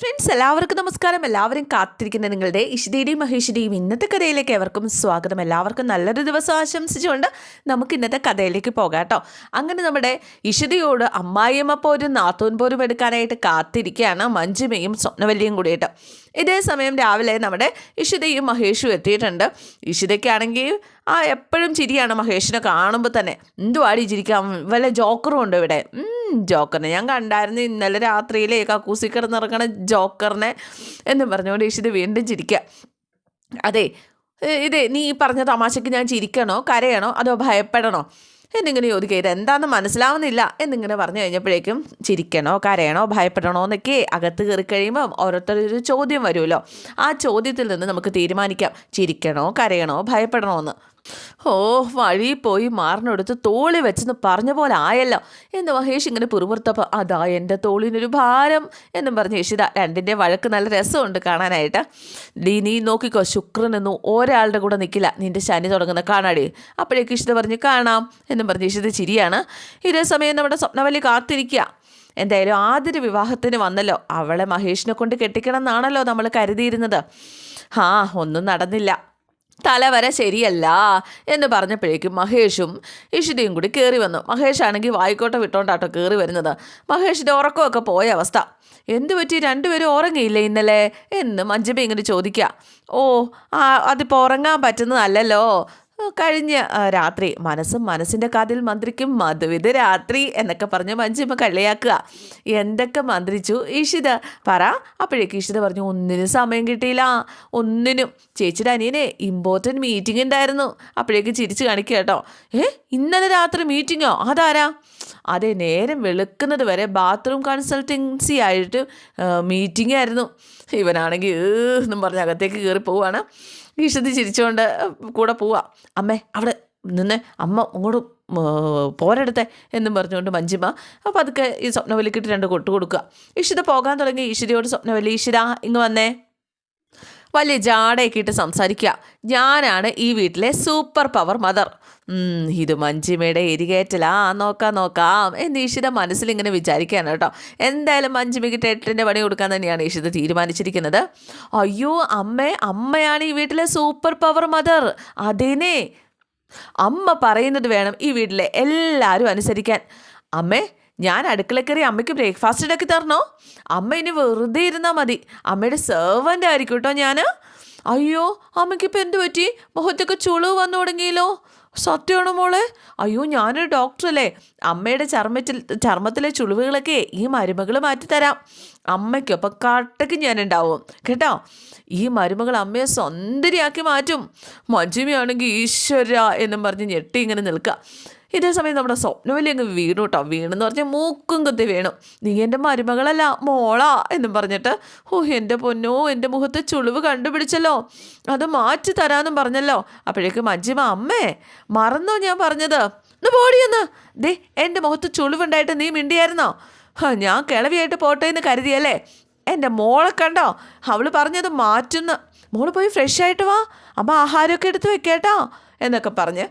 Friends എല്ലാവർക്കും നമസ്കാരം. എല്ലാവരും കാത്തിരിക്കുന്ന നിങ്ങളുടെ ഇഷിതയുടെയും മഹേഷിന്റെയും ഇന്നത്തെ കഥയിലേക്ക് എവർക്കും സ്വാഗതം. എല്ലാവർക്കും നല്ലൊരു ദിവസം ആശംസിച്ചുകൊണ്ട് നമുക്ക് ഇന്നത്തെ കഥയിലേക്ക് പോകാം കേട്ടോ. അങ്ങനെ നമ്മുടെ ഇഷിതയോട് അമ്മായിയമ്മ പോരും നാത്തൂൻ പോരും എടുക്കാനായിട്ട് കാത്തിരിക്കുകയാണ് മഞ്ജുമയും സ്വപ്നവല്ലിയും കൂടിയിട്ട് ഇതേ സമയം രാവിലെ നമ്മുടെ ഇഷിതയും മഹേഷും എത്തിയിട്ടുണ്ട്. ഇഷിതയ്ക്കാണെങ്കിൽ ആ എപ്പോഴും ചിരിയാണ് മഹേഷിനെ കാണുമ്പോൾ തന്നെ. എന്തുവാടി ചിരിക്കാം വല്ല ജോക്കറും ഉണ്ട് ഇവിടെ? ജോക്കറിനെ. ഞാൻ കണ്ടായിരുന്നു ഇന്നലെ രാത്രിയിലെ കക്കൂസി കിടന്നിറങ്ങണ ജോക്കറിനെ എന്ന് പറഞ്ഞുകൊണ്ട് ഈശിത് വീണ്ടും ചിരിക്കുക അതെ ഇതേ നീ പറഞ്ഞ തമാശയ്ക്ക് ഞാൻ ചിരിക്കണോ? കരയണോ? അതോ ഭയപ്പെടണോ? എന്നിങ്ങനെ ചോദിക്കുക ഇതെന്താന്ന് മനസ്സിലാവുന്നില്ല. എന്നിങ്ങനെ പറഞ്ഞു കഴിഞ്ഞപ്പോഴേക്കും ചിരിക്കണോ കരയണോ ഭയപ്പെടണോ എന്നൊക്കെ അകത്ത് കയറി കഴിയുമ്പം ഓരോരുത്തരൊരു ചോദ്യം വരുമല്ലോ. ആ ചോദ്യത്തിൽ നിന്ന് നമുക്ക് തീരുമാനിക്കാം. ചിരിക്കണോ കരയണോ ഭയപ്പെടണോ എന്ന്. ഓ വഴി പോയി മാറിനെടുത്ത് തോളി വെച്ചെന്ന് പറഞ്ഞ പോലെ ആയല്ലോ. എന്ന് മഹേഷ് ഇങ്ങനെ പിറുപുറത്തപ്പോൾ അതാ എന്റെ തോളിനൊരു ഭാരം എന്നും പറഞ്ഞ് യശിത രണ്ടിന്റെ വഴക്ക് നല്ല രസമുണ്ട് കാണാനായിട്ട്. ഡീ നീ നോക്കിക്കോ ശുക്രനൊന്നും ഒരാളുടെ കൂടെ നിൽക്കില്ല നിന്റെ ശനി തുടങ്ങുന്ന കാണാടി. അപ്പോഴേക്ക് ഇഷിത പറഞ്ഞ് കാണാം എന്നും പറഞ്ഞ് ഇഷിത ചിരിയാണ്. ഇതേ സമയം നമ്മുടെ സ്വപ്നവല്ലി കാത്തിരിക്കുക എന്തായാലും ആദ്യ വിവാഹത്തിന് വന്നല്ലോ. അവളെ മഹേഷിനെ കൊണ്ട് കെട്ടിക്കണം എന്നാണല്ലോ നമ്മൾ കരുതിയിരുന്നത്. ആ ഒന്നും നടന്നില്ല. തലവര ശരിയല്ല എന്ന് പറഞ്ഞപ്പോഴേക്കും മഹേഷും ഇഷിതയും കൂടി കയറി വന്നു. മഹേഷ് ആണെങ്കിൽ വായിക്കോട്ട വിട്ടോണ്ടാട്ടോ കയറി വരുന്നത്. മഹേഷിന്റെ ഉറക്കമൊക്കെ പോയ അവസ്ഥ. എന്തു പറ്റി? രണ്ടുപേരും ഉറങ്ങിയില്ലേ ഇന്നലെ? എന്ന് മഞ്ജുബ ഇങ്ങനെ ചോദിക്കുക. ഓ ആ അതിപ്പോൾ ഉറങ്ങാൻ പറ്റുന്നതല്ലല്ലോ. കഴിഞ്ഞ രാത്രി. മനസ്സും മനസ്സിന്റെ കാതിൽ മന്ത്രിക്കും മധുവിധ രാത്രി എന്നൊക്കെ പറഞ്ഞ് മഞ്ചിമ്മ കളിയാക്കുക എന്തൊക്കെ മന്ത്രിച്ചു? ഈഷിത പറ. അപ്പോഴേക്ക് ഈഷിത പറഞ്ഞു ഒന്നിനും സമയം കിട്ടിയില്ല. ഒന്നിനും. ചേച്ചിയുടെ അനിയനെ ഇമ്പോർട്ടന്റ് മീറ്റിംഗ് ഉണ്ടായിരുന്നു. അപ്പോഴേക്ക് ചിരിച്ച് കാണിക്കുക കേട്ടോ. ഏ ഇന്നലെ രാത്രി മീറ്റിങ്ങോ അതാരാ? അതെ നേരം വെളുക്കുന്നത് വരെ ബാത്റൂം കൺസൾട്ടൻസി ആയിട്ട് മീറ്റിംഗ് ആയിരുന്നു. ഇവനാണെങ്കിൽ എന്നും പറഞ്ഞ് അകത്തേക്ക് കയറി പോവാണ് ഈഷതി ചിരിച്ചുകൊണ്ട് കൂടെ പോവാ. അമ്മേ അവിടെ നിന്ന് അമ്മ അങ്ങോട്ട് പോരെടുത്തെ എന്നും പറഞ്ഞുകൊണ്ട് മഞ്ജിമ അപ്പോൾ അതൊക്കെ ഈ സ്വപ്നവലിക്കിട്ട് രണ്ട് കൊട്ട് കൊടുക്കുക ഈശ്വര പോകാൻ തുടങ്ങി. ഈശ്വരിയോട് സ്വപ്നവലി ഈശ്വര ഇങ്ങ് വന്നേ. വലിയ ജാടയൊക്കെ ഇട്ട് സംസാരിക്കുക. ഞാനാണ് ഈ വീട്ടിലെ സൂപ്പർ പവർ മദർ ഇത് മഞ്ജിമയുടെ എരികേറ്റലാ. നോക്കാം നോക്കാം. എന്ന് മനസ്സിൽ ഇങ്ങനെ വിചാരിക്കുകയാണ് കേട്ടോ. എന്തായാലും മഞ്ജിമയ്ക്ക് ടേറ്ററിന്റെ പണി കൊടുക്കാൻ തന്നെയാണ് ഈശിത തീരുമാനിച്ചിരിക്കുന്നത്. അയ്യോ അമ്മേ അമ്മയാണ് ഈ വീട്ടിലെ സൂപ്പർ പവർ മദർ അതേനേ അമ്മ പറയുന്നത് വേണം ഈ വീട്ടിലെ എല്ലാവരും അനുസരിക്കാൻ. അമ്മേ ഞാൻ അടുക്കള കയറി അമ്മയ്ക്ക് ബ്രേക്ക്ഫാസ്റ്റ് ഉണ്ടാക്കി തരണോ? അമ്മ ഇനി വെറുതെ ഇരുന്നാൽ മതി. അമ്മയുടെ സെർവന്റ് ആയിരിക്കും കേട്ടോ ഞാൻ അയ്യോ അമ്മയ്ക്കിപ്പോൾ എന്ത് പറ്റി? മുഖത്തൊക്കെ ചുളിവ് വന്നു തുടങ്ങിയല്ലോ. സത്യമാണോ മോളെ? അയ്യോ ഞാനൊരു ഡോക്ടറല്ലേ അമ്മയുടെ ചർമ്മത്തിൽ ചർമ്മത്തിലെ ചുളിവുകളൊക്കെ ഈ മരുമകൾ മാറ്റിത്തരാം. അമ്മയ്ക്കൊപ്പം കട്ടക്ക് ഞാൻ ഉണ്ടാവും കേട്ടോ? ഈ മരുമകൾ അമ്മയെ സ്വന്തരിയാക്കി മാറ്റും. മജുമിയാണെങ്കിൽ ഈശ്വര എന്നും പറഞ്ഞ് ഞെട്ടി ഇങ്ങനെ നിൽക്കുക. ഇതേ സമയം നമ്മുടെ സ്വപ്നവലി അങ്ങ് വീണു കേട്ടോ വീണെന്ന് പറഞ്ഞാൽ മൂക്കും കുത്തി വീണു. നീ എന്റെ മരുമകളല്ല മോളാ എന്നും പറഞ്ഞിട്ട് ഓ എന്റെ പൊന്നോ എന്റെ മുഖത്ത് ചുളിവ് കണ്ടുപിടിച്ചല്ലോ. അത് മാറ്റി തരാമെന്നും പറഞ്ഞല്ലോ. അപ്പോഴേക്കും മഞ്ജിമ അമ്മേ മറന്നോ ഞാൻ പറഞ്ഞത്? ഒന്ന് പോടിയൊന്ന് ദേ എന്റെ മുഖത്ത് ചുളിവുണ്ടായിട്ട് നീ മിണ്ടിയായിരുന്നോ? ഞാൻ കിളവിയായിട്ട് പോട്ടെ എന്ന് കരുതിയല്ലേ. എന്റെ മോളെ കണ്ടോ? അവൾ പറഞ്ഞത് മാറ്റുന്നു. മോൾ പോയി ഫ്രഷ് ആയിട്ട് വാ. അമ്മ ആഹാരമൊക്കെ എടുത്ത് വെക്കേട്ടോ എന്നൊക്കെ പറഞ്ഞ്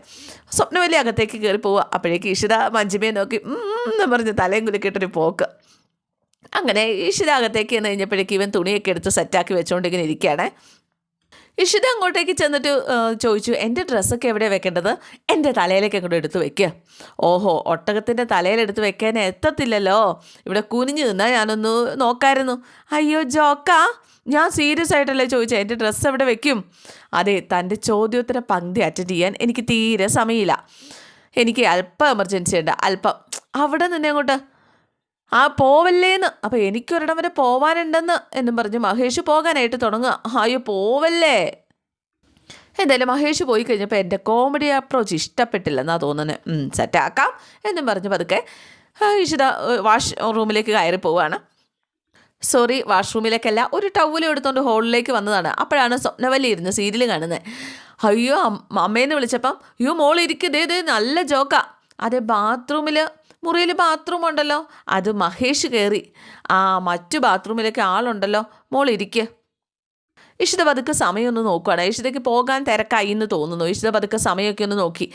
സ്വപ്നവല്ലി അകത്തേക്ക് കയറി പോവുക. അപ്പോഴേക്ക് ഈശ്വര മഞ്ജിമയെ നോക്കി എന്ന് പറഞ്ഞ് തലയും കുലുക്കിയിട്ടൊരു പോക്ക്. അങ്ങനെ ഈശ്വര അകത്തേക്ക് എന്ന് കഴിഞ്ഞപ്പോഴേക്ക് ഇവൻ തുണിയൊക്കെ എടുത്ത് സെറ്റാക്കി വെച്ചുകൊണ്ടിങ്ങനെ ഇരിക്കുകയാണേ. ഇഷിത അങ്ങോട്ടേക്ക് ചെന്നിട്ട് ചോദിച്ചു എന്റെ ഡ്രസ്സൊക്കെ എവിടെ വെക്കേണ്ടത്? എന്റെ തലയിലേക്ക് അങ്ങോട്ട് എടുത്ത് വെക്കുക ഓഹോ ഒട്ടകത്തിന്റെ തലയിലെടുത്ത് വെക്കാൻ എത്തത്തില്ലല്ലോ. ഇവിടെ കുനിഞ്ഞു നിന്നാൽ ഞാനൊന്ന് നോക്കായിരുന്നു. അയ്യോ ജോക്കാ ഞാൻ സീരിയസ് ആയിട്ടല്ലേ ചോദിച്ചത് എന്റെ ഡ്രസ്സ് എവിടെ വെക്കും? അതെ തന്റെ ചോദ്യോത്തര പങ്ക്തി അറ്റൻഡ് ചെയ്യാൻ എനിക്ക് തീരെ സമയമില്ല. എനിക്ക് അല്പം എമർജൻസി ഉണ്ട് അല്പം. അവിടെ നിന്നെ അങ്ങോട്ട് ആ പോവല്ലേന്ന്. അപ്പോൾ എനിക്കൊരിടം വരെ പോവാനുണ്ടെന്ന് എന്നും പറഞ്ഞ് മഹേഷ് പോകാനായിട്ട് തുടങ്ങുക. അയ്യോ പോവല്ലേ? എന്തായാലും മഹേഷ് പോയി കഴിഞ്ഞപ്പോൾ എന്റെ കോമഡി അപ്രോച്ച് ഇഷ്ടപ്പെട്ടില്ലെന്നാണ് തോന്നുന്നത് സെറ്റാക്കാം എന്നും പറഞ്ഞ് പതുക്കെ. ഇഷിത വാഷ് റൂമിലേക്ക് കയറി പോവുകയാണ് സോറി വാഷ്റൂമിലേക്കല്ല ഒരു ടവൽ എടുത്തുകൊണ്ട് ഹോളിലേക്ക് വന്നതാണ്. അപ്പോഴാണ് സ്വപ്നവല്ലി ഇരുന്ന് സീരിയൽ കാണുന്നത് അയ്യോ അമ്മ- അമ്മേന്ന് വിളിച്ചപ്പം അയ്യോ മോൾ ദേ നല്ല ജോക്കാ അതെ ബാത്റൂമിൽ മുറിയിൽ ബാത്റൂം ഉണ്ടല്ലോ. അത് മഹേഷ് കയറി ആ മറ്റു ബാത്റൂമിലൊക്കെ ആളുണ്ടല്ലോ. മോൾ ഇരിക്കുക ഇഷിത പതുക്കെ സമയമൊന്ന് നോക്കുകയാണ് ഇഷിതയ്ക്ക് പോകാൻ തിരക്കായി എന്ന് തോന്നുന്നു. ഇഷിത പതുക്കെ സമയമൊക്കെ ഒന്ന് നോക്കി.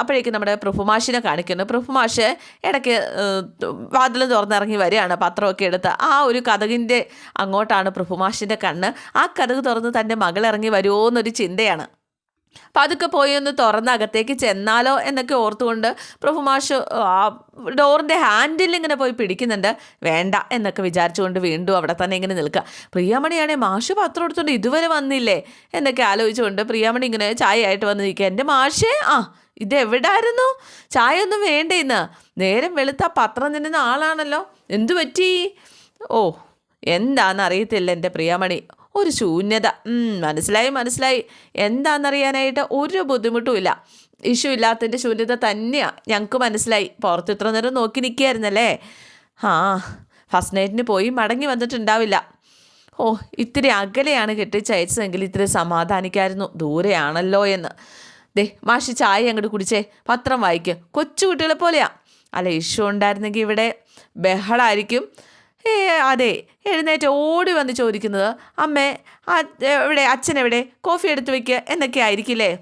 അപ്പോഴേക്കും നമ്മുടെ പ്രഭുമാഷിനെ കാണിക്കുന്നു. പ്രഭുമാഷ് ഇടയ്ക്ക് വാതിൽ തുറന്നിറങ്ങി വരികയാണ്. പത്രമൊക്കെ എടുത്ത്. ആ ഒരു കഥകിന്റെ അങ്ങോട്ടാണ് പ്രഭുമാഷിന്റെ കണ്ണ്. ആ കഥക് തുറന്ന് തന്റെ മകൾ ഇറങ്ങി വരുമോ എന്നൊരു ചിന്തയാണ്. അപ്പം അതൊക്കെ പോയി ഒന്ന് തുറന്ന് അകത്തേക്ക് ചെന്നാലോ എന്നൊക്കെ ഓർത്തുകൊണ്ട് പ്രഭുമാഷ് ആ ഡോറിന്റെ ഹാൻഡിൽ ഇങ്ങനെ പോയി പിടിക്കുന്നുണ്ട്. വേണ്ട എന്നൊക്കെ വിചാരിച്ചുകൊണ്ട് വീണ്ടും അവിടെ തന്നെ ഇങ്ങനെ നിൽക്കുക. പ്രിയാമണിയാണെ മാഷ് പത്രം എടുത്തുകൊണ്ട് ഇതുവരെ വന്നില്ലേ എന്നൊക്കെ ആലോചിച്ചുകൊണ്ട് പ്രിയാമണി ഇങ്ങനെ ചായ ആയിട്ട് വന്ന് നിൽക്കുക എന്റെ മാഷേ ആ ഇതെവിടായിരുന്നു? ചായ ഒന്നും വേണ്ടേന്ന്. നേരം വെളുത്ത പത്രം തിന്നുന്ന ആളാണല്ലോ. എന്തു പറ്റി? ഓ എന്താണെന്ന് അറിയത്തില്ല എന്റെ പ്രിയാമണി. ഒരു ശൂന്യത. മനസ്സിലായി മനസ്സിലായി. എന്താണെന്നറിയാനായിട്ട് ഒരു ബുദ്ധിമുട്ടുമില്ല. ഇഷ്യൂ ഇല്ലാത്തതിന്റെ ശൂന്യത തന്നെയാണ് ഞങ്ങൾക്ക് മനസ്സിലായി. പുറത്ത് ഇത്ര നേരം നോക്കി നിൽക്കുകയായിരുന്നല്ലേ ആ ഫസ്റ്റ് നൈറ്റിന് പോയി മടങ്ങി വന്നിട്ടുണ്ടാവില്ല. ഓ ഇത്തിരി അകലെയാണ് കെട്ടിച്ചയച്ചതെങ്കിൽ ഇത്തിരി സമാധാനിക്കായിരുന്നു. ദൂരെയാണല്ലോ എന്ന്. ദേ മാഷി ചായ അങ്ങോട്ട് കുടിച്ചേ. പത്രം വായിക്കുക കൊച്ചു കുട്ടികളെ പോലെയാ. അല്ല ഇഷ്യൂ ഉണ്ടായിരുന്നെങ്കിൽ ഇവിടെ ബഹളായിരിക്കും. ഏ അതെ. എഴുന്നേറ്റ് ഓടി വന്ന് ചോദിക്കുന്നത് അമ്മേ എവിടെ അച്ഛൻ എവിടെ? കോഫി എടുത്ത് വെക്കുക എന്നൊക്കെ ആയിരിക്കില്ലേ?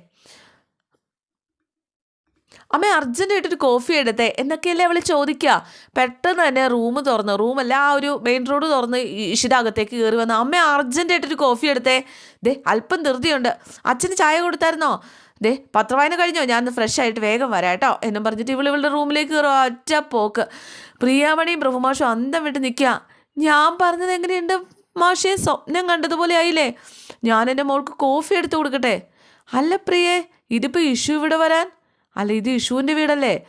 അമ്മ അർജന്റായിട്ടൊരു കോഫി എടുത്തേ. എന്നൊക്കെയല്ലേ അവൾ ചോദിക്കുക പെട്ടെന്ന് തന്നെ റൂം തുറന്ന്. റൂമല്ല ആ ഒരു മെയിൻ റോഡ് തുറന്ന് ഇഷിതകത്തേക്ക് കയറി വന്ന്. അമ്മ അർജന്റായിട്ടൊരു കോഫി എടുത്തേ. ദേ അല്പം ധൃതിയുണ്ട്. അച്ഛന് ചായ കൊടുത്തായിരുന്നോ? ദേ പത്രവായന കഴിഞ്ഞോ? ഞാൻ ഫ്രഷ് ആയിട്ട് വേഗം വരാട്ടോ എന്നും പറഞ്ഞിട്ട് ഇവൾ ഇവളുടെ റൂമിലേക്ക് കയറും. ഒറ്റ പോക്ക്. പ്രിയാമണിയും പ്രഭുമാഷും അന്തം വിട്ട് നിൽക്കുക. ഞാൻ പറഞ്ഞത് എങ്ങനെയുണ്ട്? മാഷെ സ്വപ്നം കണ്ടതുപോലെ ആയില്ലേ? ഞാൻ എന്റെ മോൾക്ക് കോഫി എടുത്തു കൊടുക്കട്ടെ? അല്ല പ്രിയേ ഇതിപ്പോൾ ഇഷു ഇവിടെ വരാൻ? അല്ല ഇത് ഇഷുവിന്റെ വീടല്ലേ?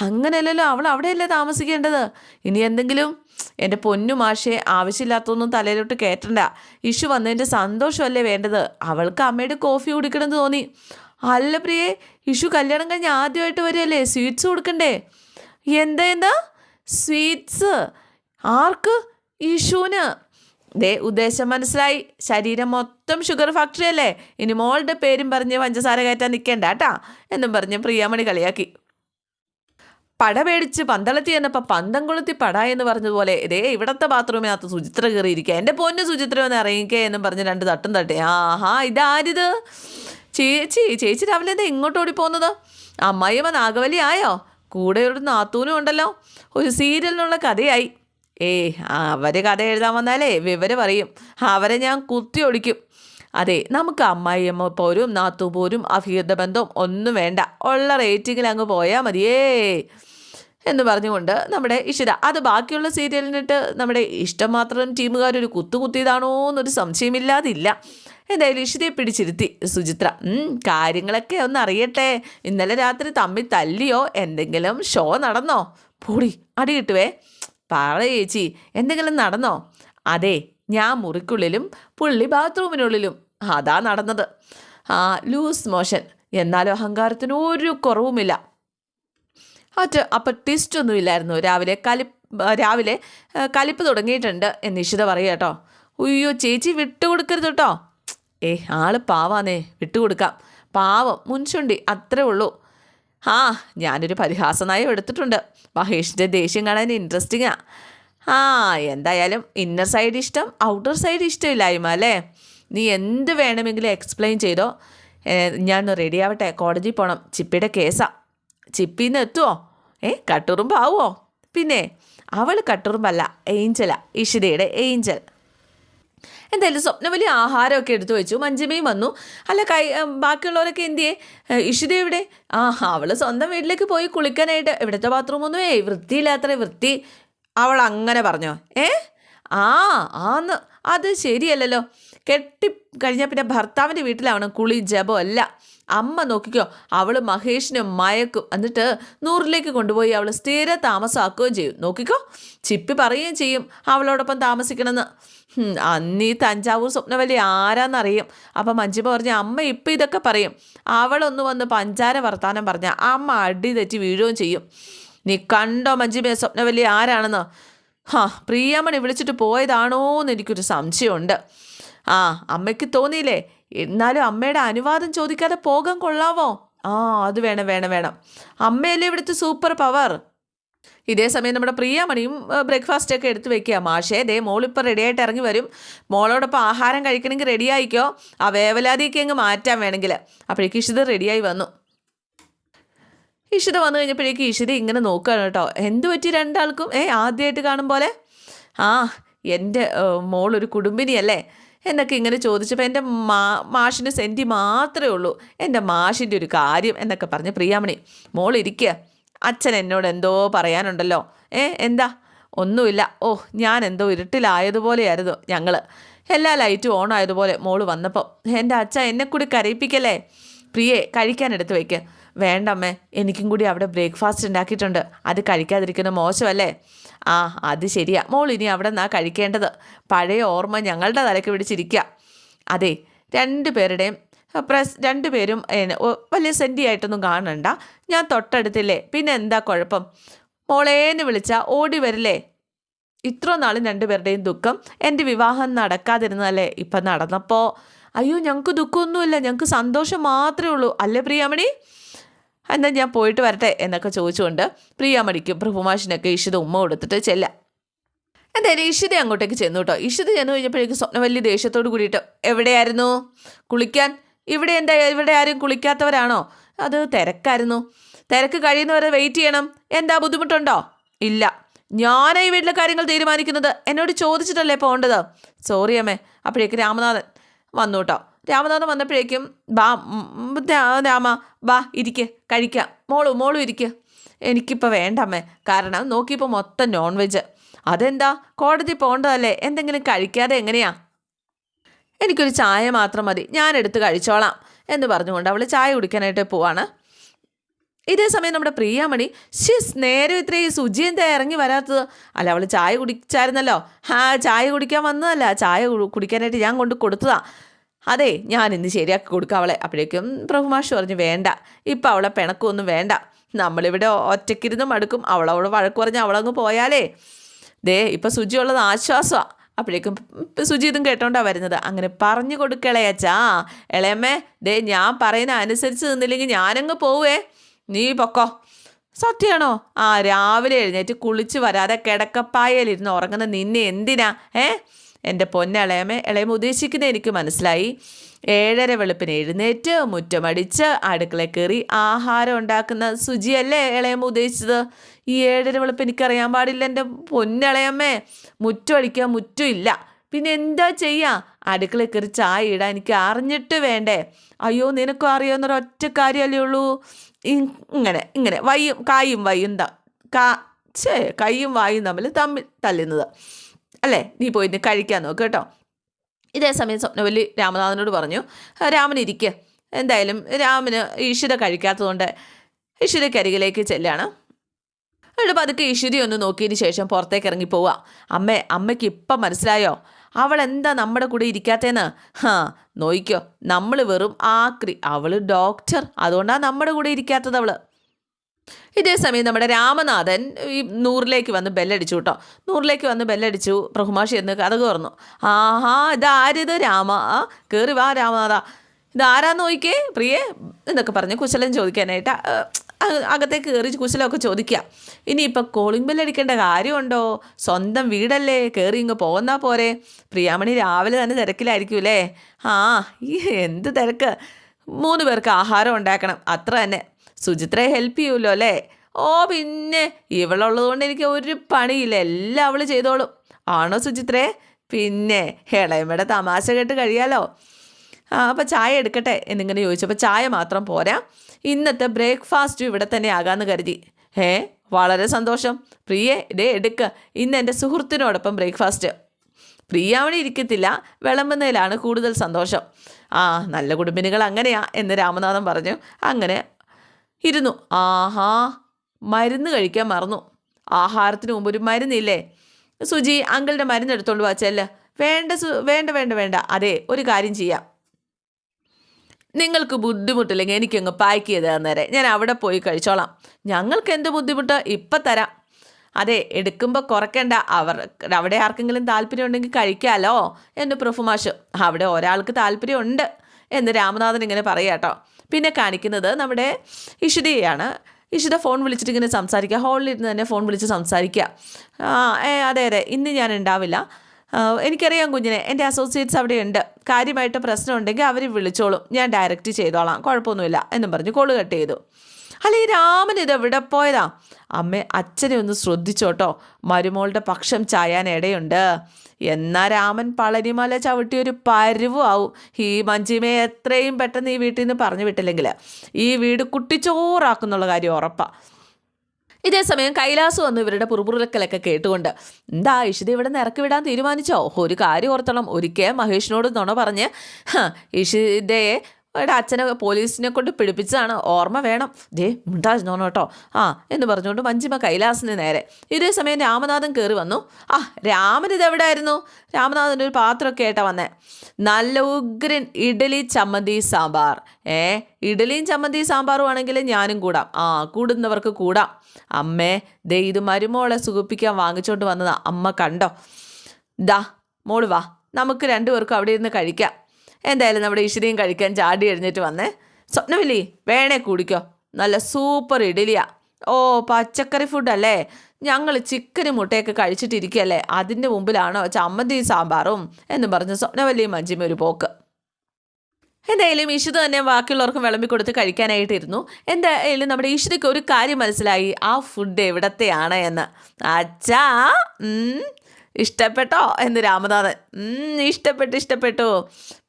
അങ്ങനെയല്ലല്ലോ അവൾ അവിടെയല്ലേ താമസിക്കേണ്ടത്? ഇനി എന്തെങ്കിലും? എന്റെ പൊന്നു മാഷെ ആവശ്യമില്ലാത്തൊന്നും തലയിലോട്ട് കയറ്റണ്ട ഇഷു വന്നതിന്റെ സന്തോഷമല്ലേ വേണ്ടത്? അവൾക്ക് അമ്മയുടെ കോഫി കുടിക്കണമെന്ന് തോന്നി. അല്ല പ്രിയേ ഇഷു കല്യാണം കഴിഞ്ഞ് ആദ്യമായിട്ട് വരികയല്ലേ? സ്വീറ്റ്സ് കൊടുക്കണ്ടേ? എന്താ എന്താ? സ്വീറ്റ്സ്. ആർക്ക്? ഇഷുവിന്. ദേ ഉദ്ദേശം മനസ്സിലായി. ശരീരം മൊത്തം ഷുഗർ ഫാക്ടറി അല്ലേ? ഇനി മോളുടെ പേരും പറഞ്ഞ് പഞ്ചസാര കയറ്റാൻ നിൽക്കേണ്ട കേട്ടാ. എന്നും പറഞ്ഞ് പ്രിയാമണി കളിയാക്കി. പട പേടിച്ച് പന്തളത്തി എന്നപ്പോൾ പന്തം കൊളുത്തി പട എന്ന് പറഞ്ഞതുപോലെ ഇതേ ഇവിടത്തെ ബാത്റൂമിനകത്ത് സുചിത്ര കയറിയിരിക്കുക. എന്റെ പൊന്ന് സുചിത്ര ഒന്ന് ഇറങ്ങിക്കേ എന്നും പറഞ്ഞ് രണ്ട് തട്ടും തട്ടേ. ആഹാ ഇതാരിത്? ചേച്ചി ചേച്ചി രാവിലെ എന്താ ഇങ്ങോട്ട് ഓടിപ്പോകുന്നത്? അമ്മായിയമ്മ നാഗവലി ആയോ? കൂടെ ഒരു നാത്തൂനും ഉണ്ടല്ലോ. ഒരു സീരിയലിനുള്ള കഥയായി. ഏ അവർ കഥ എഴുതാൻ വന്നാലേ വിവരം പറയും. അവരെ ഞാൻ കുത്തി ഒടിക്കും. അതെ നമുക്ക് അമ്മായിയമ്മ പോരും നാത്തു പോരും അഭീത ബന്ധവും ഒന്നും വേണ്ട. ഉള്ള റേറ്റിങ്ങിൽ അങ്ങ് പോയാൽ മതിയേ. എന്ന് പറഞ്ഞുകൊണ്ട് നമ്മുടെ ഇഷിത അത് ബാക്കിയുള്ള സീരിയലിനിട്ട് നമ്മുടെ ഇഷ്ടം മാത്രം ടീമുകാരൊരു കുത്തു കുത്തിയതാണോ എന്നൊരു സംശയമില്ലാതില്ല. എന്തായാലും ഇഷിതയെ പിടിച്ചിരുത്തി. സുചിത്ര കാര്യങ്ങളൊക്കെ ഒന്ന് അറിയട്ടെ. ഇന്നലെ രാത്രി തമ്മിൽ തല്ലിയോ? എന്തെങ്കിലും ഷോ നടന്നോ? പൊടി അടി കിട്ടുവേ. പറ ചേച്ചി എന്തെങ്കിലും നടന്നോ? അതെ ഞാൻ മുറിക്കുള്ളിലും പുള്ളി ബാത്റൂമിനുള്ളിലും അതാ നടന്നത്. ആ ലൂസ് മോഷൻ. എന്നാലും അഹങ്കാരത്തിന് ഒരു കുറവുമില്ല. അറ്റ് അപ്പം ട്വിസ്റ്റ് ഒന്നുമില്ലായിരുന്നു രാവിലെ കലി രാവിലെ കലിപ്പ് തുടങ്ങിയിട്ടുണ്ട് എന്ന് ഇഷിത പറയുക കേട്ടോ. ഉയ്യോ ചേച്ചി വിട്ടുകൊടുക്കരുത് കേട്ടോ. ഏ ആൾ പാവാന്നേ വിട്ടുകൊടുക്കാം. പാവം മുൻചുണ്ടി അത്രേ ഉള്ളൂ. ആ ഞാനൊരു പരിഹാസനായം എടുത്തിട്ടുണ്ട്. മഹേഷിന്റെ ദേഷ്യം കാണാൻ ഇൻട്രസ്റ്റിങ്ങാ ആ. എന്തായാലും ഇന്നർ സൈഡ് ഇഷ്ടം ഔട്ടർ സൈഡ് ഇഷ്ടമില്ലായ്മ അല്ലേ? നീ എന്ത് വേണമെങ്കിലും എക്സ്പ്ലെയിൻ ചെയ്തോ. ഞാനൊന്ന് റെഡി ആവട്ടെ കോടതി പോകണം ചിപ്പിയുടെ കേസാ. ചിപ്പിന്ന് എത്തുമോ ഏ കട്ടുറുമ്പാവോ പിന്നെ അവൾ കട്ടുറുമ്പല്ല ഏഞ്ചല ഇഷിതയുടെ ഏഞ്ചൽ. എന്തായാലും സ്വപ്നവലി ആഹാരമൊക്കെ എടുത്തു വെച്ചു മഞ്ജമയും വന്നു. അല്ല കൈ ബാക്കിയുള്ളവരൊക്കെ എന്തിയേ? ഇഷിത എവിടെ? ആ അവൾ സ്വന്തം വീട്ടിലേക്ക് പോയി കുളിക്കാനായിട്ട്. ഇവിടുത്തെ ബാത്റൂമൊന്നും ഏയ് വൃത്തിയില്ലാത്ര വൃത്തി. അവൾ അങ്ങനെ പറഞ്ഞോ ഏ? ആ ആന്ന്. അത് ശരിയല്ലല്ലോ. കെട്ടി കഴിഞ്ഞാൽ പിന്നെ ഭർത്താവിന്റെ വീട്ടിലാവണം കുളി ജപം അല്ല അമ്മ നോക്കിക്കോ അവൾ മഹേഷിനെ മയക്കും. എന്നിട്ട് നൂറിലേക്ക് കൊണ്ടുപോയി അവൾ സ്ഥിര താമസമാക്കുകയും ചെയ്യും. നോക്കിക്കോ ചിപ്പി പറയുകയും ചെയ്യും അവളോടൊപ്പം താമസിക്കണമെന്ന്. അന്നീ തഞ്ചാവൂർ സ്വപ്നവലി ആരാന്നറിയും. അപ്പം മഞ്ജിമ പറഞ്ഞ അമ്മ ഇപ്പം ഇതൊക്കെ പറയും. അവളൊന്ന് വന്ന് പഞ്ചാര വർത്താനം പറഞ്ഞ അമ്മ അടി തെറ്റി വീഴുകയും ചെയ്യും. നീ കണ്ടോ മഞ്ജിമ സ്വപ്നവലി ആരാണെന്ന്? ഹാ പ്രിയമണി വിളിച്ചിട്ട് പോയതാണോ എന്ന് എനിക്കൊരു സംശയമുണ്ട്. ആ അമ്മയ്ക്ക് തോന്നിയില്ലേ? എന്നാലും അമ്മയുടെ അനുവാദം ചോദിക്കാതെ പോകാൻ കൊള്ളാവോ? ആ അത് വേണം വേണം വേണം. അമ്മയല്ലേ ഇവിടുത്തെ സൂപ്പർ പവർ ഇതേ സമയം നമ്മുടെ പ്രിയാമണിയും ബ്രേക്ക്ഫാസ്റ്റ് ഒക്കെ എടുത്ത് വെക്കുക മാഷേ ദേ മോളിപ്പോൾ റെഡിയായിട്ട് ഇറങ്ങി വരും. മോളോടൊപ്പം ആഹാരം കഴിക്കണമെങ്കിൽ റെഡി ആയിക്കോ. ആ വേവലാതിയൊക്കെ അങ്ങ് മാറ്റാൻ വേണമെങ്കിൽ. അപ്പോഴേക്കും ഇഷിത് റെഡിയായി വന്നു. ഇഷിത വന്നു കഴിഞ്ഞപ്പോഴേക്ക് ഇഷിത ഇങ്ങനെ നോക്കുകയാണ് കേട്ടോ. എന്ത് പറ്റി രണ്ടാൾക്കും? ഏ ആദ്യമായിട്ട് കാണും പോലെ? ആ എന്റെ മോളൊരു കുടുംബിനിയല്ലേ? എന്നൊക്കെ ഇങ്ങനെ ചോദിച്ചപ്പോൾ എന്റെ മാ മാഷിന് സെന്റി മാത്രമേ ഉള്ളൂ. എന്റെ മാഷിന്റെ ഒരു കാര്യം എന്നൊക്കെ പറഞ്ഞ് പ്രിയാമണി മോൾ ഇരിക്കുക അച്ഛൻ എന്നോട് എന്തോ പറയാനുണ്ടല്ലോ. ഏ എന്താ? ഒന്നുമില്ല. ഓ ഞാൻ എന്തോ ഇരുട്ടിലായതുപോലെയായിരുന്നു ഞങ്ങൾ എല്ലാ ലൈറ്റും ഓൺ ആയതുപോലെ മോൾ വന്നപ്പോൾ എന്റെ അച്ഛ എന്നെ കൂടി കരയിപ്പിക്കല്ലേ? പ്രിയെ കഴിക്കാൻ എടുത്ത് വയ്ക്ക് വേണ്ടമ്മേ എനിക്കും കൂടി അവിടെ ബ്രേക്ക്ഫാസ്റ്റ് ഉണ്ടാക്കിയിട്ടുണ്ട്. അത് കഴിക്കാതിരിക്കുന്ന മോശമല്ലേ? ആ അത് ശരിയാ. മോൾ ഇനി അവിടെ നിന്നാ കഴിക്കേണ്ടത്? പഴയ ഓർമ്മ ഞങ്ങളുടെ തലയ്ക്ക് പിടിച്ചിരിക്കുക അതെ രണ്ടു പേരുടെയും പ്രസ് രണ്ടുപേരും പേരും വലിയ സെന്റി ആയിട്ടൊന്നും കാണണ്ട. ഞാൻ തൊട്ടടുത്തില്ലേ? പിന്നെ എന്താ കുഴപ്പം? മോളേന്ന് വിളിച്ചാൽ ഓടി വരില്ലേ? ഇത്ര നാളും രണ്ടുപേരുടെയും ദുഃഖം. എന്റെ വിവാഹം നടക്കാതിരുന്നതല്ലേ? ഇപ്പം നടന്നപ്പോൾ അയ്യോ ഞങ്ങൾക്ക് ദുഃഖമൊന്നുമില്ല. ഞങ്ങൾക്ക് സന്തോഷം മാത്രമേ ഉള്ളൂ. അല്ലേ പ്രിയാമണി? എന്നാൽ ഞാൻ പോയിട്ട് വരട്ടെ എന്നൊക്കെ ചോദിച്ചുകൊണ്ട് പ്രിയാമണിക്കും പ്രഭുമാഷിനൊക്കെ ഇഷിത ഉമ്മ കൊടുത്തിട്ട് ചെല്ലാം. എന്തായാലും ഇഷിത അങ്ങോട്ടേക്ക് ചെന്നു കേട്ടോ ഇഷിത ചെന്ന് കഴിഞ്ഞപ്പോഴേക്കും സ്വപ്നം വലിയ ദേഷ്യത്തോട് കൂടിയിട്ട് എവിടെയായിരുന്നു? കുളിക്കാൻ? ഇവിടെ എന്താ? ഇവിടെ ആരും കുളിക്കാത്തവരാണോ? അത് തിരക്കായിരുന്നു. തിരക്ക് കഴിയുന്നവരെ വെയിറ്റ് ചെയ്യണം. എന്താ ബുദ്ധിമുട്ടുണ്ടോ? ഇല്ല. ഞാനാ ഈ വീട്ടിലെ കാര്യങ്ങൾ തീരുമാനിക്കുന്നത്. എന്നോട് ചോദിച്ചിട്ടല്ലേ പോകേണ്ടത്. സോറി അമ്മേ. അപ്പോഴേക്ക് രാമനാഥൻ വന്നു കേട്ടോ രാമനാഥൻ വന്നപ്പോഴേക്കും ബാ രാമ ബാ ഇരിക്ക് കഴിക്കാം മോളു മോളും ഇരിക്ക്. എനിക്കിപ്പോൾ വേണ്ടമ്മേ കാരണം നോക്കിയപ്പോൾ മൊത്തം നോൺ വെജ് അതെന്താ? കോടതി പോകേണ്ടതല്ലേ എന്തെങ്കിലും കഴിക്കാതെ എങ്ങനെയാ? എനിക്കൊരു ചായ മാത്രം മതി. ഞാൻ എടുത്ത് കഴിച്ചോളാം. എന്ന് പറഞ്ഞുകൊണ്ട് അവൾ ചായ കുടിക്കാനായിട്ട് പോവാണ്. ഇതേ സമയം നമ്മുടെ പ്രിയാമണി ഷിസ് നേരെ ഇത്രയും സുജി എന്താ ഇറങ്ങി വരാത്തത്? അല്ല അവൾ ചായ കുടിച്ചായിരുന്നല്ലോ. ഹാ ചായ കുടിക്കാൻ വന്നതല്ല. ചായ കുടിക്കാനായിട്ട് ഞാൻ കൊണ്ട് കൊടുത്തതാ. അതെ ഞാൻ ഇന്ന് ശരിയാക്കി കൊടുക്കാം അവളെ. അപ്പോഴേക്കും പ്രഭുമാഷ് പറഞ്ഞു വേണ്ട ഇപ്പം അവളെ പിണക്കൊന്നും വേണ്ട. നമ്മളിവിടെ ഒറ്റയ്ക്കിരുന്ന് മടുക്കും. അവളവളോട് വഴക്ക് പറഞ്ഞ് അവളങ്ങ് പോയാലേ. ദേ ഇപ്പം സുജി ഉള്ളത് ആശ്വാസമാണ് അപ്പോഴേക്കും സുജി ഇതും കേട്ടോണ്ടാണ് വരുന്നത്. അങ്ങനെ പറഞ്ഞു കൊടുക്കളയച്ചാ ഇളയമ്മേ ദേ ഞാൻ പറയുന്ന അനുസരിച്ച് നിന്നില്ലെങ്കിൽ ഞാനങ്ങ് പോവേ. നീ പൊക്കോ. സത്യമാണോ ആ രാവിലെ എഴുന്നേറ്റ് കുളിച്ച് വരാതെ കിടക്കപ്പായയിലിരുന്ന് ഉറങ്ങുന്ന നിന്നെ എന്തിനാ? ഏ? എന്റെ പൊന്നിളയമേ ഇളയമ ഉദ്ദേശിക്കുന്ന എനിക്ക് മനസ്സിലായി. ഏഴര വെളുപ്പിന് എഴുന്നേറ്റ് മുറ്റമടിച്ച് അടുക്കള കയറി ആഹാരം ഉണ്ടാക്കുന്ന ശുചിയല്ലേ ഇളയമ്മ ഉദ്ദേശിച്ചത്? ഈ ഏഴര വെളുപ്പ് എനിക്കറിയാൻ പാടില്ല എന്റെ പൊന്നിളയമ്മേ മുറ്റം അടിക്കാൻ മുറ്റുമില്ല പിന്നെ എന്താ ചെയ്യുക അടുക്കള കയറി ചായ ഇടാൻ എനിക്ക് അറിഞ്ഞിട്ട് വേണ്ടേ. അയ്യോ നിനക്കും അറിയാവുന്നൊരു ഒറ്റ കാര്യമല്ലേ ഉള്ളൂ. ഇങ്ങനെ ഇങ്ങനെ വയ്യും കായും വയ്യും ത കാ ഛേ കൈയും വായും തമ്മിൽ തമ്മിൽ തല്ലുന്നത്. അല്ലേ? നീ പോയി കഴിക്കാൻ നോക്ക് കേട്ടോ. ഇതേ സമയം സ്വപ്നവല്ലി രാമനാഥനോട് പറഞ്ഞു രാമൻ ഇരിക്കുക എന്തായാലും രാമന് ഈശ്വര കഴിക്കാത്തതുകൊണ്ട് ഈശ്വരക്കരികിലേക്ക് ചെല്ലാണ്. അവിടെ പതുക്കെ ഈശ്വരി ഒന്ന് നോക്കിയതിന് ശേഷം പുറത്തേക്ക് ഇറങ്ങി പോവുക അമ്മേ അമ്മയ്ക്ക് ഇപ്പം മനസ്സിലായോ? അവൾ എന്താ നമ്മുടെ കൂടെ ഇരിക്കാത്തേന്ന്? ഹാ നോയിക്കോ. നമ്മൾ വെറും ആക്രി അവൾ ഡോക്ടർ. അതുകൊണ്ടാണ് നമ്മുടെ കൂടെ ഇരിക്കാത്തത് അവൾ. ഇതേ സമയം നമ്മുടെ രാമനാഥൻ ഈ നൂറിലേക്ക് വന്ന് ബെല്ലടിച്ചു കേട്ടോ. നൂറിലേക്ക് വന്ന് ബെല്ലടിച്ചു. പ്രഹുമാഷി എന്ന് കഥ കയറുന്നു ആഹാ ഇതാരിത് രാമ? കയറി വാ രാമനാഥ. ഇതാരാന്ന് നോക്കിക്കേ പ്രിയേ എന്നൊക്കെ പറഞ്ഞ് കുശലം ചോദിക്കാനായിട്ട് അകത്തേക്ക് കയറി കുശലമൊക്കെ ചോദിക്കുക ഇനിയിപ്പോൾ കോളിംഗ് ബെല്ലടിക്കേണ്ട കാര്യമുണ്ടോ? സ്വന്തം വീടല്ലേ? കയറി ഇങ്ങ് പോകുന്നാ പോരെ? പ്രിയാമണി രാവിലെ തന്നെ തിരക്കിലായിരിക്കും അല്ലേ? ആ ഈ എന്ത് തിരക്ക്? മൂന്ന് പേർക്ക് ആഹാരം ഉണ്ടാക്കണം. അത്ര തന്നെ. സുചിത്രയെ ഹെൽപ്പ് ചെയ്യുമല്ലോ അല്ലേ? ഓ പിന്നെ ഇവളുള്ളത് കൊണ്ട് എനിക്ക് ഒരു പണിയില്ല. എല്ലാം അവൾ ചെയ്തോളും. ആണോ സുചിത്രേ? പിന്നെ ഇളയമ്മയുടെ തമാശ കേട്ട് കഴിയാലോ? ആ അപ്പം ചായ എടുക്കട്ടെ എന്നിങ്ങനെ ചോദിച്ചപ്പോൾ ചായ മാത്രം പോരാ. ഇന്നത്തെ ബ്രേക്ക്ഫാസ്റ്റ് ഇവിടെ തന്നെ ആകാമെന്ന് കരുതി. ഏ വളരെ സന്തോഷം. പ്രിയെ ഇതേ എടുക്ക. ഇന്ന് എന്റെ സുഹൃത്തിനോടൊപ്പം ബ്രേക്ക്ഫാസ്റ്റ് പ്രിയ അവിടെ ഇരിക്കത്തില്ല. വിളമ്പുന്നതിലാണ് കൂടുതൽ സന്തോഷം. ആ നല്ല കുടുംബിനികൾ അങ്ങനെയാ എന്ന് രാമനാഥൻ പറഞ്ഞു. അങ്ങനെ ഇരുന്നു. ആഹാ മരുന്ന് കഴിക്കാൻ മറന്നു. ആഹാരത്തിന് മുമ്പ് ഒരു മരുന്നില്ലേ? സുജി അങ്കിളുടെ മരുന്ന് എടുത്തോണ്ട് വാച്ചല്ല വേണ്ട സു വേണ്ട വേണ്ട വേണ്ട. അതെ ഒരു കാര്യം ചെയ്യാം. നിങ്ങൾക്ക് ബുദ്ധിമുട്ടില്ലെങ്കിൽ എനിക്കങ്ങ് പാക്ക് ചെയ്ത് തന്നേരെ. ഞാൻ അവിടെ പോയി കഴിച്ചോളാം. ഞങ്ങൾക്ക് എന്ത് ബുദ്ധിമുട്ട്? ഇപ്പം തരാം. അതെ എടുക്കുമ്പോൾ കുറയ്ക്കണ്ട. അവർ അവിടെ ആർക്കെങ്കിലും താല്പര്യം ഉണ്ടെങ്കിൽ കഴിക്കാമല്ലോ എന്ന് പ്രഫുമാഷ് അവിടെ ഒരാൾക്ക് താല്പര്യമുണ്ട് എന്ന് രാമനാഥൻ ഇങ്ങനെ പറയാട്ടോ. പിന്നെ കാണിക്കുന്നത് നമ്മുടെ ഇഷിതയാണ് ഇഷിത ഫോൺ വിളിച്ചിട്ട് ഇങ്ങനെ സംസാരിക്കുക. ഹോളിലിരുന്ന് തന്നെ ഫോൺ വിളിച്ച് സംസാരിക്കുക. അതെ അതെ. ഇന്ന് ഞാൻ ഉണ്ടാവില്ല. എനിക്കറിയാം കുഞ്ഞിനെ. എന്റെ അസോസിയേറ്റ്സ് അവിടെ ഉണ്ട് കാര്യമായിട്ട് പ്രശ്നം ഉണ്ടെങ്കിൽ അവർ വിളിച്ചോളും. ഞാൻ ഡയറക്റ്റ് ചെയ്തോളാം. കുഴപ്പമൊന്നുമില്ല എന്നും പറഞ്ഞ് കോൾ കട്ട് ചെയ്തു. അല്ല രാമൻ ഇത് എവിടെ പോയതാ? അമ്മ അച്ഛനെ ഒന്ന് ശ്രദ്ധിച്ചോട്ടോ. മരുമോളുടെ പക്ഷം ചായാൻ ഇടയുണ്ട്. എന്നാ രാമൻ പളനിമല ചവിട്ടി ഒരു പരുവും ആവും. ഈ മഞ്ചിമയെ എത്രയും പെട്ടെന്ന് ഈ വീട്ടിൽ നിന്ന് പറഞ്ഞു വിട്ടില്ലെങ്കിൽ ഈ വീട് കുട്ടിച്ചോറാക്കുന്നുള്ള കാര്യം ഉറപ്പാണ് ഇതേ സമയം കൈലാസ് വന്നു ഇവരുടെ പുറപുറക്കലൊക്കെ കേട്ടുകൊണ്ട്. എന്താ ഇഷിത ഇവിടെ നിന്ന് വിടാൻ തീരുമാനിച്ചോ? ഒരു കാര്യം ഓർത്തണം. ഒരിക്കൽ മഹേഷിനോട് നുണ പറഞ്ഞ് "ഹ, ഇഷിതയെ ഇവിടെ അച്ഛനെ പോലീസിനെ കൊണ്ട് പിടിപ്പിച്ചതാണ്. ഓർമ്മ വേണം. ദേ മുണ്ടാജ് നോണോ കേട്ടോ. ആ എന്ന് പറഞ്ഞുകൊണ്ട് മഞ്ജിമ കൈലാസിന് നേരെ. ഇതേ സമയം രാമനാഥൻ കയറി വന്നു. ആ രാമൻ എവിടെയായിരുന്നു രാമനാഥന്റെ ഒരു പാത്രമൊക്കെ ആയിട്ടാ വന്നേ. നല്ല ഉഗ്രൻ ഇഡലി ചമ്മന്തി സാമ്പാർ. ഏ ഇഡലിയും ചമ്മന്തി സാമ്പാറും ആണെങ്കിൽ ഞാനും കൂടാം. ആ കൂടുന്നവർക്ക് കൂടാം. അമ്മേ ദേ ഇത് മരുമോളെ സുഖിപ്പിക്കാൻ വാങ്ങിച്ചോണ്ട് വന്നതാ. അമ്മ കണ്ടോ? ദാ മോൾ വാ. നമുക്ക് രണ്ടുപേർക്കും അവിടെ ഇരുന്ന് കഴിക്കാം. എന്തായാലും നമ്മുടെ ഇഷിരിയും കഴിക്കാൻ ചാടി എഴുന്നേറ്റ് വന്നേ. സ്വപ്നമില്ലി വേണേ കുടിക്കോ. നല്ല സൂപ്പർ ഇഡലിയാ ഓ പച്ചക്കറി ഫുഡല്ലേ ഞങ്ങൾ ചിക്കനും മുട്ടയൊക്കെ കഴിച്ചിട്ടിരിക്കുകയല്ലേ അതിന്റെ മുമ്പിലാണോ ചമ്മന്തി സാമ്പാറും എന്ന് പറഞ്ഞ് സ്വപ്നവല്ലിയും മഞ്ചിമ ഒരു പോക്ക്. എന്തായാലും ഇഷിത തന്നെ ബാക്കിയുള്ളവർക്കും വിളമ്പി കൊടുത്ത് കഴിക്കാനായിട്ടിരുന്നു. എന്തായാലും നമ്മുടെ ഇഷിതയ്ക്ക് ഒരു കാര്യം മനസ്സിലായി. ആ ഫുഡ് എവിടത്തെയാണ് എന്ന്. അച്ഛാ ഇഷ്ടപ്പെട്ടോ? എന്ന് രാമനാഥൻ. ഇഷ്ടപ്പെട്ടു ഇഷ്ടപ്പെട്ടു.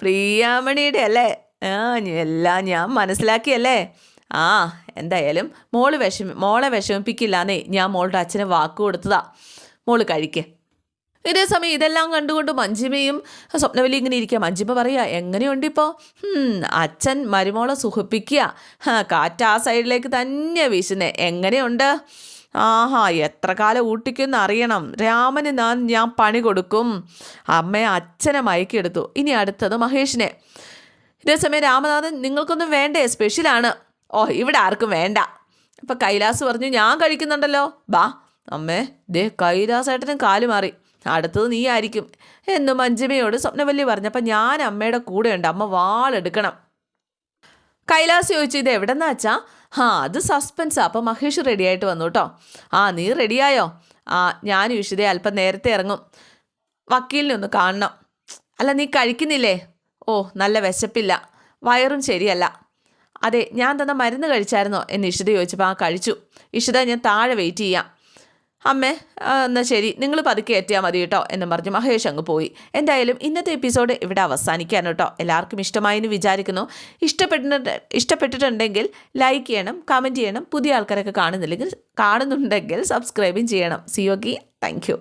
പ്രിയാമണിയുടെ അല്ലേ? ആ എല്ലാം ഞാൻ മനസ്സിലാക്കിയല്ലേ? ആ എന്തായാലും മോൾ വിഷമി മോളെ വിഷമിപ്പിക്കില്ലാന്നേ ഞാൻ മോളുടെ അച്ഛനെ വാക്ക് കൊടുത്തതാ. മോൾ കഴിക്കേ. ഇതേ സമയം ഇതെല്ലാം കണ്ടുകൊണ്ട് മഞ്ജിമയും സ്വപ്നവലി ഇങ്ങനെ ഇരിക്കുക മഞ്ജിമ പറയുക എങ്ങനെയുണ്ട് ഇപ്പോൾ അച്ഛൻ മരുമോളെ സുഖിപ്പിക്കുക കാറ്റ് ആ സൈഡിലേക്ക് തന്നെ വീശുന്നേ. എങ്ങനെയുണ്ട്? ആഹാ എത്ര കാലം ഊട്ടിക്കുമെന്ന് അറിയണം. രാമന് ഞാൻ ഞാൻ പണി കൊടുക്കും. അമ്മയെ അച്ഛനെ മയക്കിയെടുത്തു. ഇനി അടുത്തത് മഹേഷിനെ. ഇതേസമയം രാമനാഥൻ നിങ്ങൾക്കൊന്നും വേണ്ടേ? സ്പെഷ്യലാണ് ഓ ഇവിടെ ആർക്കും വേണ്ട. അപ്പം കൈലാസ് പറഞ്ഞു ഞാൻ കഴിക്കുന്നുണ്ടല്ലോ. ബാ അമ്മേ ദേ കൈലാസേട്ടനും കാലു മാറി. അടുത്തത് നീ ആയിരിക്കും. എന്ന് മഞ്ജിമയോട് സ്വപ്നവല്ലി പറഞ്ഞപ്പോൾ ഞാൻ അമ്മയുടെ കൂടെയുണ്ട് അമ്മ വാളെടുക്കണം. കൈലാസ് ചോദിച്ചു ഇത് എവിടെന്നാ അച്ഛാ? ആ അത് സസ്പെൻസാണ് അപ്പം മഹേഷ് റെഡി ആയിട്ട് വന്നു കേട്ടോ ആ നീ റെഡിയായോ ആ ഞാനും ഇഷിതയെ അല്പം നേരത്തെ ഇറങ്ങും. വക്കീലിനെ ഒന്ന് കാണണം. അല്ല നീ കഴിക്കുന്നില്ലേ? ഓ നല്ല വിശപ്പില്ല. വയറും ശരിയല്ല. അതെ ഞാൻ തന്നെ മരുന്ന് കഴിച്ചായിരുന്നോ? എന്ന് ഇഷിത ചോദിച്ചപ്പോൾ ആ കഴിച്ചു. ഇഷിത ഞാൻ താഴെ വെയിറ്റ് ചെയ്യാം. അമ്മേ എന്നാൽ ശരി. നിങ്ങൾ പതുക്കെ എത്തിയാൽ മതി കേട്ടോ എന്ന് പറഞ്ഞ് മഹേഷ് അങ്ങ് പോയി. എന്തായാലും ഇന്നത്തെ എപ്പിസോഡ് ഇവിടെ അവസാനിക്കാൻ കേട്ടോ. എല്ലാവർക്കും ഇഷ്ടമായെന്ന് വിചാരിക്കുന്നു. ഇഷ്ടപ്പെട്ടിട്ട് ഇഷ്ടപ്പെട്ടിട്ടുണ്ടെങ്കിൽ ലൈക്ക് ചെയ്യണം കമന്റ് ചെയ്യണം. പുതിയ ആൾക്കാരൊക്കെ കാണുന്നില്ലെങ്കിൽ കാണുന്നുണ്ടെങ്കിൽ സബ്സ്ക്രൈബും ചെയ്യണം. സിയോഗി താങ്ക്